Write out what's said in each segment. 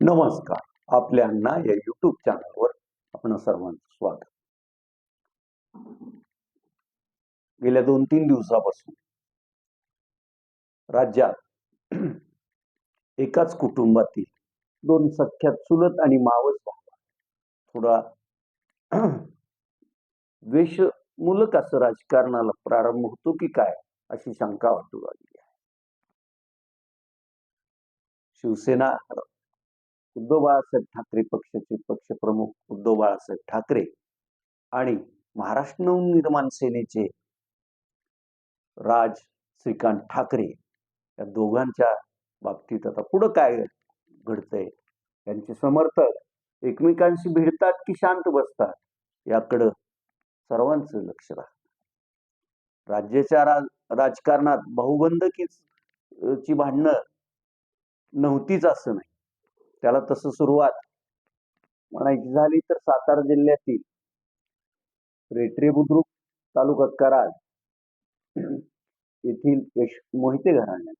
नमस्कार. आपल्या अण्णा या युट्यूब चॅनलवर आपण सर्वांचं स्वागत. गेल्या दोन तीन दिवसापासून राज्यात एकाच कुटुंबातील दोन सख्या चुलत आणि मावस भावा थोडा द्वेषमूलक असं राजकारणाला प्रारंभ होतो की काय अशी शंका वाटू लागली आहे. शिवसेना उद्धव बाळासाहेब ठाकरे पक्षाचे पक्षप्रमुख उद्धव बाळासाहेब ठाकरे आणि महाराष्ट्र नवनिर्माण सेनेचे राज श्रीकांत ठाकरे या दोघांच्या बाबतीत आता पुढं काय घडतंय त्यांचे समर्थक एकमेकांशी भिडतात की शांत बसतात याकडं सर्वांचं लक्ष राहतं. राज्याच्या राज राजकारणात बहुबंदकीच ची भांडणं नव्हतीच असं नाही. त्याला तसं सुरुवात. म्हणायची झाली तर सातारा जिल्ह्यातील रेटरे बुद्रुक तालुका कराड येथील यश मोहिते घराण्यात.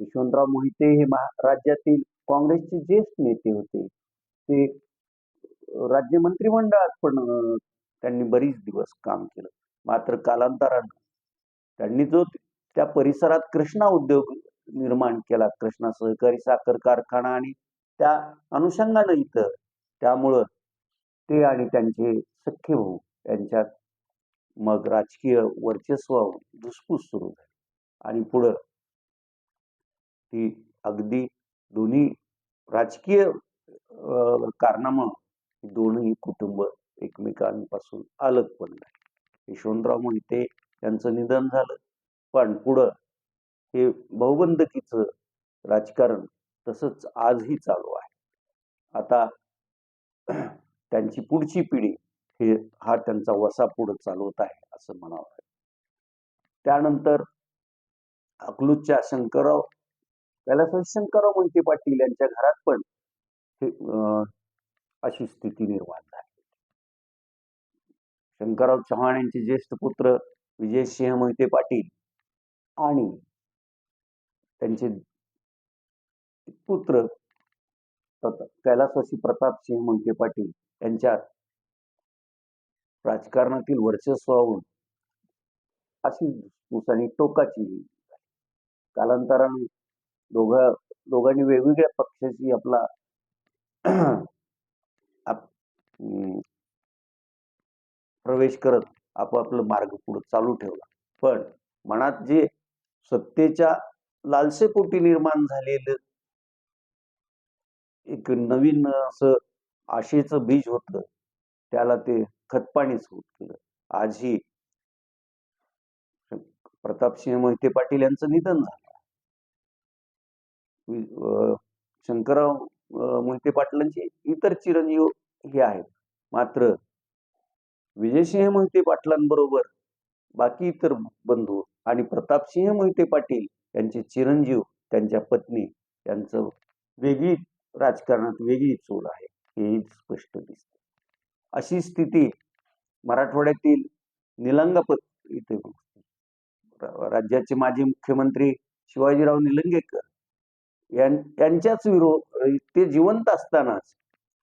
यशवंतराव मोहिते हे महाराज्यातील काँग्रेसचे ज्येष्ठ नेते होते. ते राज्य मंत्रिमंडळात पण त्यांनी बरीच दिवस काम केलं. मात्र कालांतरानं त्यांनी जो त्या परिसरात कृष्णा उद्योग निर्माण केला. कृष्णा सहकारी साखर कारखाना आणि त्या अनुषंगानं इथं. त्यामुळं ते आणि त्यांचे सख्खे भाऊ यांच्यात मग राजकीय वर्चस्व धुसफूस सुरू झाली. आणि पुढं ती अगदी दोन्ही राजकीय कारणामुळं दोनही कुटुंब एकमेकांपासून अलग पडले. यशवंतराव मोहिते यांचं निधन झालं. पण पुढं हे बहुबंदकीचं राजकारण तसंच आजही चालू आहे. आता त्यांची पुढची पिढी हे हा त्यांचा वसा पुढं चालवत आहे असं म्हणावं त्यानंतर अकलूजच्या शंकरराव कैलासवासी शंकरराव मोहिते पाटील यांच्या घरात पण हे अशी स्थिती निर्माण झाली. शंकरराव चव्हाण यांचे ज्येष्ठ पुत्र विजय सिंह मोहिते पाटील आणि त्यांचे पुत्र कैलासवासी प्रताप सिंह मोहिते पाटील यांच्यात राजकारणातील वर्चस्वावरून अशी धुसफूस आणि टोकाची कालांतराने दोघ दोघांनी वेगवेगळ्या पक्षाची आपला आप- प्रवेश करत आपापलं मार्ग पुढे चालू ठेवला. पण मनात जे सत्तेच्या लालसेपोटी निर्माण झालेलं एक नवीन असं आशेचं बीज होत. त्याला ते खतपाणीच होत केलं आजही प्रतापसिंह मोहिते पाटील यांचं निधन झालं. शंकरराव मोहिते पाटलांचे इतर चिरंजीव हे आहेत. मात्र विजयसिंह मोहिते पाटलांबरोबर बाकी इतर बंधू आणि प्रतापसिंह मोहिते पाटील त्यांचे चिरंजीव त्यांच्या पत्नी यांचं वेगळी राजकारणात वेगळी चोर आहे हेही स्पष्ट दिसते. अशी स्थिती मराठवाड्यातील निलंगा इथे राज्याचे माजी मुख्यमंत्री शिवाजीराव निलंगेकर यांच्याच विरोध ते जिवंत असतानाच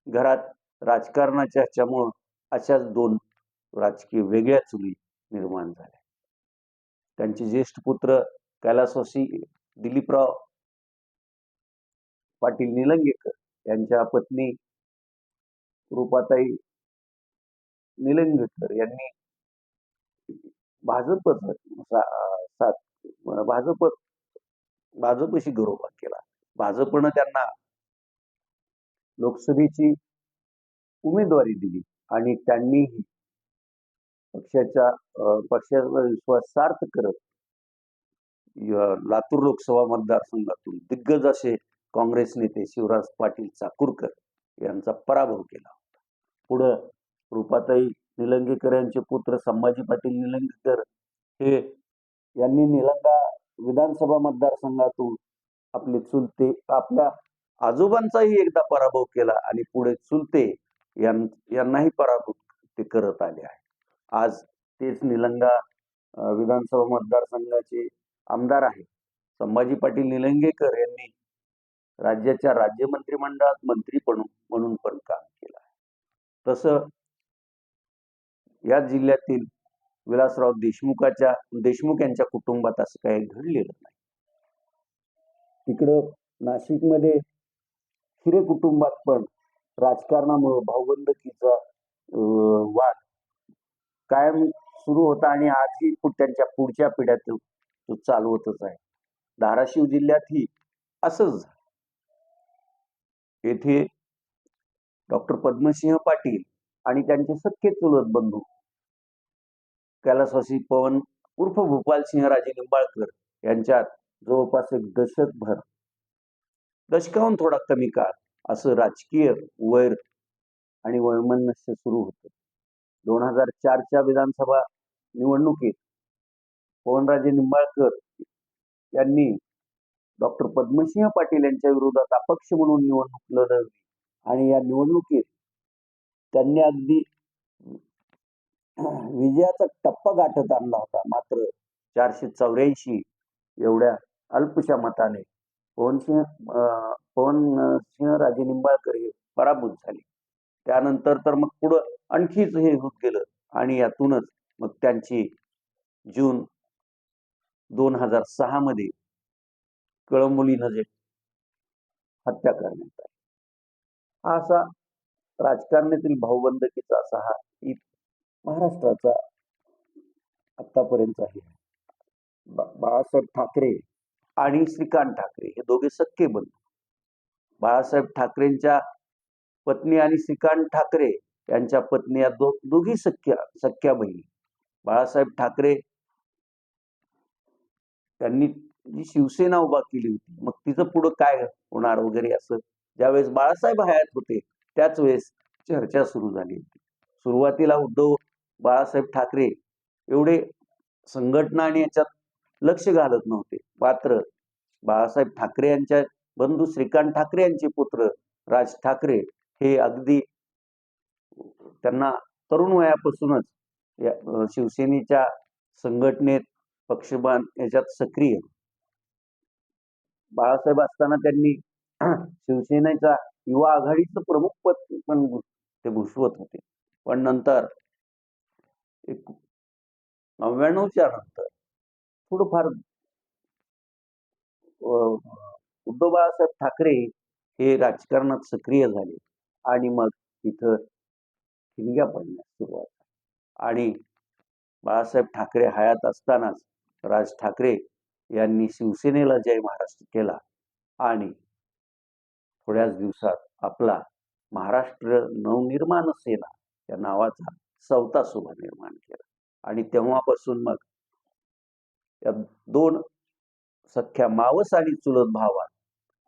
घरात राजकारणाच्या ह्याच्यामुळं अशाच दोन राजकीय वेगळ्या चुली निर्माण झाल्या. त्यांचे ज्येष्ठ पुत्र कैलासवासी दिलीपराव पाटील निलंगेकर यांच्या पत्नी रूपाताई निलंगेकर यांनी भाजपच सात भाजप भाजपशी गरोबा केला. भाजपनं त्यांना लोकसभेची उमेदवारी दिली आणि त्यांनीही पक्षाच्या पक्षाचा विश्वास सार्थ करत लातूर लोकसभा मतदारसंघातून दिग्गज असे काँग्रेस नेते शिवराज पाटील चाकूरकर यांचा पराभव केला होता. पुढं रूपाताई निलंगेकर यांचे पुत्र संभाजी पाटील निलंगेकर हे यांनी निलंगा विधानसभा मतदारसंघातून आपले चुलते आपल्या आजोबांचाही एकदा पराभव केला आणि पुढे चुलते यां- यांनाही पराभूत ते करत आले आहे आज तेच निलंगा विधानसभा मतदारसंघाचे आमदार आहे. संभाजी पाटील निलंगेकर यांनी राज्याच्या राज्य मंत्रिमंडळात मंत्री पण म्हणून पण काम केलं आहे. तसं या जिल्ह्यातील विलासराव देशमुखाच्या देशमुख यांच्या कुटुंबात असं काही घडलेलं नाही. तिकडं नाशिकमध्ये हिरे कुटुंबात पण राजकारणामुळं भाऊबंदकीचा अं, वाद कायम सुरू होता आणि आजही त्यांच्या पुढच्या पिढ्यात तो चालवतच आहे धाराशिव जिल्ह्यातही असंच झालं. येथे डॉक्टर पद्मसिंह पाटील आणि त्यांचे सख्खे चुलत बंधू कैलासवासी पवन उर्फ भूपालसिंह राजे निंबाळकर यांच्यात जवळपास एक दशकभर दशकाहून थोडा कमी काळ असं राजकीय वैर आणि वैमनस्य सुरू होतं दोन हजार चारच्या विधानसभा निवडणुकीत पवनराजे निंबाळकर यांनी डॉक्टर पद्मसिंह पाटील यांच्या विरोधात अपक्ष म्हणून निवडणूक लढवली. आणि या निवडणुकीत त्यांनी अगदी विजयाचा टप्पा गाठत आणला होता. मात्र चारशे चौऱ्याऐंशी एवढ्या अल्पशा मताने पवनसिंह पवन पवनसिंह राजे निंबाळकर हे पराभूत झाले. त्यानंतर तर मग पुढं आणखीच हे होत गेलं. आणि यातूनच मग त्यांची जून दोन हजार सहा मध्ये कळंबोली नजे हत्या करण्यात आली. हा असा राजकारणातील भाऊबंदकीचा असा हा इ- महाराष्ट्राचा आतापर्यंत आहे. बाळासाहेब ठाकरे आणि श्रीकांत ठाकरे हे दोघे सख्खे बंधू. बाळासाहेब ठाकरेंच्या पत्नी आणि श्रीकांत ठाकरे यांच्या पत्नी या दो दोघी सख्या सख्या बहिणी. बाळासाहेब ठाकरे त्यांनी जी शिवसेना उभा केली होती मग तिचं पुढं काय होणार वगैरे असं ज्यावेळेस बाळासाहेब हयात होते त्याच वेळेस चर्चा सुरू झाली होती. सुरुवातीला उद्धव बाळासाहेब ठाकरे एवढे संघटना आणि याच्यात लक्ष घालत नव्हते. मात्र बाळासाहेब ठाकरे यांच्या बंधू श्रीकांत ठाकरे यांचे पुत्र राज ठाकरे हे अगदी त्यांना तरुण वयापासूनच या शिवसेनेच्या संघटनेत पक्षबान याच्यात सक्रिय. बाळासाहेब असताना त्यांनी शिवसेनेचा युवा आघाडीचं प्रमुख पद पण ते भूषवत होते. पण नंतर एक नव्याण्णवच्या नंतर थोडंफार उद्धव बाळासाहेब ठाकरे हे राजकारणात सक्रिय झाले आणि मग इथं ठिणग्या पडण्यास सुरुवात आणि बाळासाहेब ठाकरे हयात असतानाच राज ठाकरे यांनी शिवसेनेला जय महाराष्ट्र केला आणि थोड्याच दिवसात आपला महाराष्ट्र नवनिर्माण सेना या नावाचा चौथा सुभा निर्माण केला. आणि तेव्हापासून मग या दोन सख्या मावस आणि चुलत भावात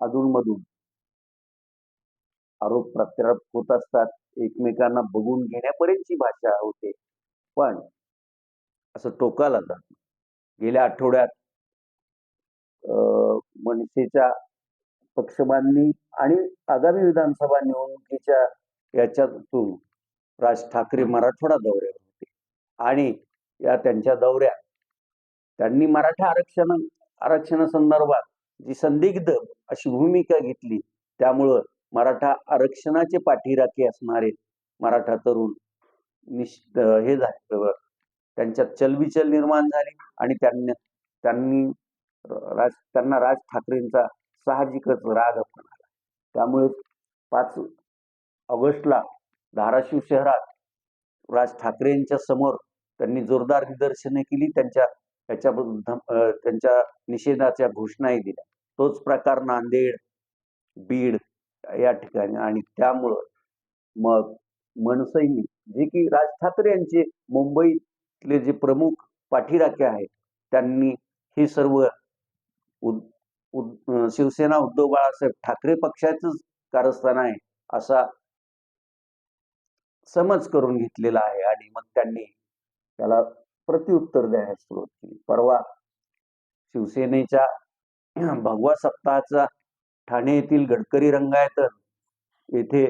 अधूनमधून आरोप प्रत्यारोप होत असतात. एकमेकांना बघून घेण्यापर्यंतची भाषा होते. पण असं टोकाला जात गेल्या आठवड्यात अं, मनसेच्या पक्षबांनी आणि आगामी विधानसभा निवडणुकीच्या याच्यातून राज ठाकरे मराठवाडा दौऱ्यावर होते. आणि या त्यांच्या दौऱ्यात त्यांनी मराठा आरक्षण आरक्षणासंदर्भात जी संदिग्ध अशी भूमिका घेतली त्यामुळं मराठा आरक्षणाचे पाठीराखे असणारे मराठा तरुण निश हे झाले. त्यांच्यात चलबिचल निर्माण झाली आणि त्यांनी त्यांनी राज त्यांना राज ठाकरेंचा साहजिकच राग पण आला. त्यामुळे पाच ऑगस्टला धाराशिव शहरात राज ठाकरेंच्या समोर त्यांनी जोरदार निदर्शने केली. त्यांच्या त्याच्याबद्दल त्यांच्या निषेधाच्या घोषणाही दिल्या. तोच प्रकार नांदेड बीड या ठिकाणी आणि त्यामुळं मग मनसैनी जे की राज ठाकरे यांचे मुंबईतले जे प्रमुख पाठीराखे आहेत त्यांनी हे सर्व उद, उद, शिवसेना उद्धव बाळासाहेब ठाकरे पक्षाचंच कारस्थान आहे असा समज करून घेतलेला आहे आणि मग त्यांनी त्याला प्रत्युत्तर द्यायला सुरुवात केली. परवा शिवसेनेच्या भगवा सप्ताहाचा ठाणे येथील गडकरी रंगायतन येथे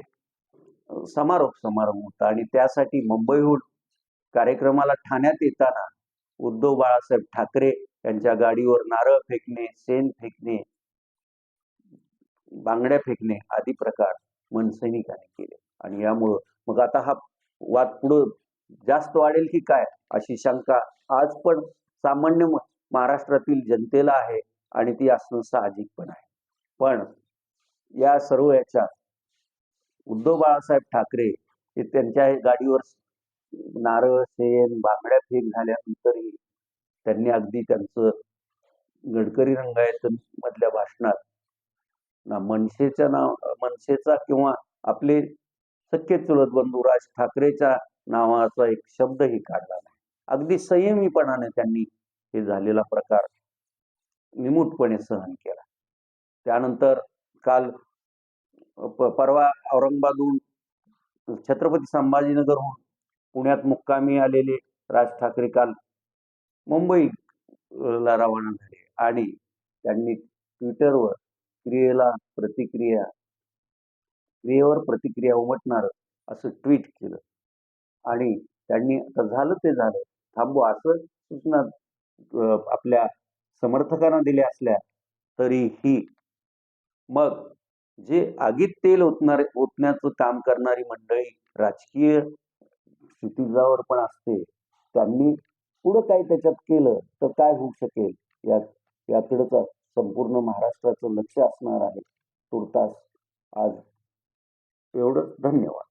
समारोप समारंभ होता आणि त्यासाठी मुंबईहून कार्यक्रमाला ठाण्यात येताना उद्धव बाळासाहेब ठाकरे यांच्या गाडीवर नारळ फेकणे शेण फेकणे बांगड्या फेकणे आदी प्रकार मनसैनिकांनी केले. आणि यामुळं मग आता हा वाद पुढं जास्त वाढेल की काय अशी शंका आज पण सामान्य महाराष्ट्रातील जनतेला आहे आणि ती असणं साहजिक पण आहे. पण या सर्व याच्या उद्धव बाळासाहेब ठाकरे हे त्यांच्या गाडीवर नारळ शेण बांगड्या फेक झाल्यानंतरही त्यांनी अगदी त्यांचं गडकरी रंगायचं मधल्या भाषणात ना मनसेच्या नाव मनसेचा किंवा आपले सख्य चुलत बंधू राज ठाकरेच्या नावाचा एक शब्दही काढला नाही. अगदी संयमीपणाने त्यांनी हे झालेला प्रकार निमूटपणे सहन केला. त्यानंतर काल प- परवा औरंगाबादहून छत्रपती संभाजीनगरहून पुण्यात मुक्कामी आलेले राज ठाकरे काल मुंबईला रवाना झाले आणि त्यांनी ट्विटरवर क्रियेला प्रतिक्रिया क्रियेवर प्रतिक्रिया उमटणार असं ट्विट केलं. आणि त्यांनी आता झालं ते झालं. थांबू असं सूचना आपल्या समर्थकांना दिल्या असल्या तरीही मग जे आगीत तेल ओतणारे ओतण्याचं काम करणारी मंडळी राजकीय क्षितिजावर पण असते. त्यांनी पुढं काय त्याच्यात केलं तर काय होऊ शकेल? या याकडेच संपूर्ण महाराष्ट्राचं लक्ष असणार आहे. तुर्तास आज एवढंच. धन्यवाद.